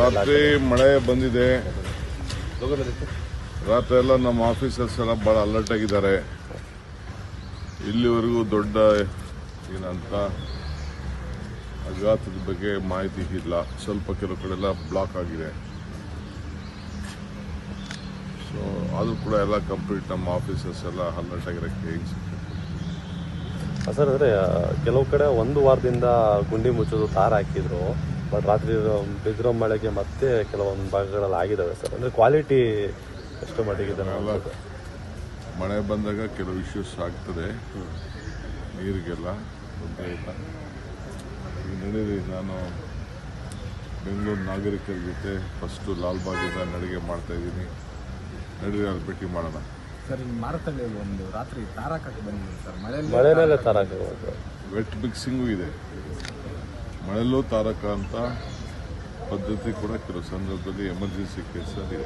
ರಾತ್ರಿ ಮಳೆ ಬಂದಿದೆ. ರಾತ್ರಿ ಎಲ್ಲ ನಮ್ಮ ಆಫೀಸರ್ಸ್ ಎಲ್ಲ ಭಾಳ ಅಲರ್ಟ್ ಆಗಿದ್ದಾರೆ. ಇಲ್ಲಿವರೆಗೂ ದೊಡ್ಡ ಏನಂತ ಅಘಾತದ ಬಗ್ಗೆ ಮಾಹಿತಿ ಇಲ್ಲ. ಸ್ವಲ್ಪ ಕೆಲವು ಕಡೆ ಎಲ್ಲ ಬ್ಲಾಕ್ ಆಗಿದೆ. ಸೊ ಅದು ಕೂಡ ಎಲ್ಲ ಕಂಪ್ಲೀಟ್ ನಮ್ಮ ಆಫೀಸರ್ಸ್ ಎಲ್ಲ ಅಲರ್ಟ್ ಆಗಿರೋಕ್ಕೆ ಸರ್ ಅಂದರೆ ಕೆಲವು ಕಡೆ ಒಂದು ವಾರದಿಂದ ಗುಂಡಿ ಮುಚ್ಚೋದು ತಾರ ಹಾಕಿದ್ರು. ಬಟ್ ರಾತ್ರಿ ಬಿದ್ದಿರೋ ಮಳೆಗೆ ಮತ್ತೆ ಕೆಲವೊಂದು ಭಾಗಗಳಲ್ಲಿ ಆಗಿದ್ದಾವೆ ಸರ್. ಅಂದರೆ ಕ್ವಾಲಿಟಿ ಎಷ್ಟು ಮಟ್ಟಿಗಿದೆ ಮಳೆ ಬಂದಾಗ ಕೆಲವು ಇಶ್ಯೂಸ್ ಆಗ್ತದೆ. ನೀರಿಗೆಲ್ಲ ತೊಂದರೆ ಇಲ್ಲ. ಈಗ ನಡೀರಿ ನಾನು ಬೆಂಗಳೂರು ನಾಗರಿಕರ ಜೊತೆ ಫಸ್ಟು ಲಾಲ್ಬಾಗಿಂದ ನಡಿಗೆ ಮಾಡ್ತಾ ಇದ್ದೀನಿ. ನಡೀರಿ ಅಲ್ಲಿ ಭೇಟಿ ಮಾಡೋಣ. ಸರ್ ಇಲ್ಲಿ ಮಾರುತಳ್ಳಿ ಒಂದು ರಾತ್ರಿ ತಾರಾಕಕ್ಕೆ ಬಂದಿದೆ ಸರ್. ಮಳೆ ಮಳೆ ತಾರಕ ಹಾಕಿರೋದು ವೆಟ್ ಮಿಕ್ಸಿಂಗು ಇದೆ. ಮಳೆಯಲ್ಲೂ ತಾರಕ ಅಂತ ಪದ್ಧತಿ ಕೂಡ ಕೆಲವು ಸಂದರ್ಭದಲ್ಲಿ ಎಮರ್ಜೆನ್ಸಿ ಕೇಸಲ್ಲಿ